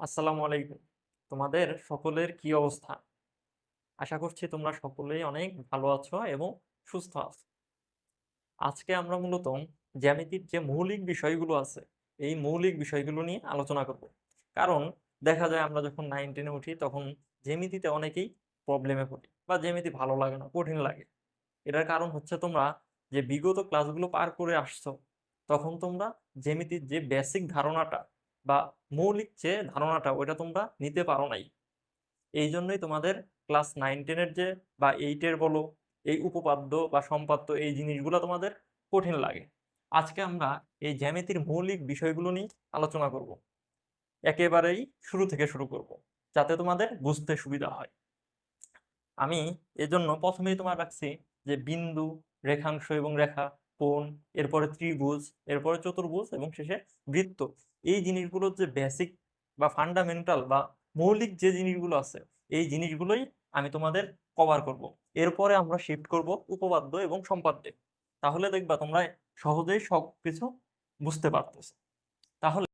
আসসালামু আলাইকুম। তোমাদের সকলের কি অবস্থা? আশা করছি তোমরা সকলেই অনেক ভালো আছো এবং সুস্থ আছো। আজকে আমরা মূলত জ্যামিতির যে মৌলিক বিষয়গুলো আছে, এই মৌলিক বিষয়গুলো নিয়ে আলোচনা করব। কারণ দেখা যায় আমরা যখন নাইন টেনে উঠি, তখন জ্যামিতিতে অনেকেই প্রবলেমে পড়ি বা জ্যামিতি ভালো লাগে না, কঠিন লাগে। এটার কারণ হচ্ছে তোমরা যে বিগত ক্লাসগুলো পার করে আসছো, তখন তোমরা জ্যামিতির যে বেসিক ধারণাটা বা মৌলিক যে ধারণাটা, ওইটা তোমরা নিতে পারো নাই। এই জন্যই তোমাদের ক্লাস নাইন, টেনের যে বা এইটের বলো, এই উপপাদ্য বা সম্পাদ্য, এই জিনিসগুলো তোমাদের কঠিন লাগে। আজকে আমরা এই জ্যামিতির মৌলিক বিষয়গুলো নিয়ে আলোচনা করব। একেবারেই শুরু থেকে শুরু করব, যাতে তোমাদের বুঝতে সুবিধা হয়। আমি এজন্য প্রথমেই তোমার রাখছি যে বিন্দু, রেখাংশ এবং রেখা কোণ, এরপরে ত্রিভুজ, এরপরে চতুর্ভুজ এবং শেষে বৃত্ত। এই জিনিসগুলোর যে বেসিক বা ফান্ডামেন্টাল বা মৌলিক যে জিনিসগুলো আছে, এই জিনিসগুলোই আমি তোমাদের কভার করব। এরপরে আমরা শিফট করব উপপাদ্য এবং সম্পাদ্যে। তাহলে দেখবা তোমরা সহজেই সব কিছু বুঝতে পারতেছ। তাহলে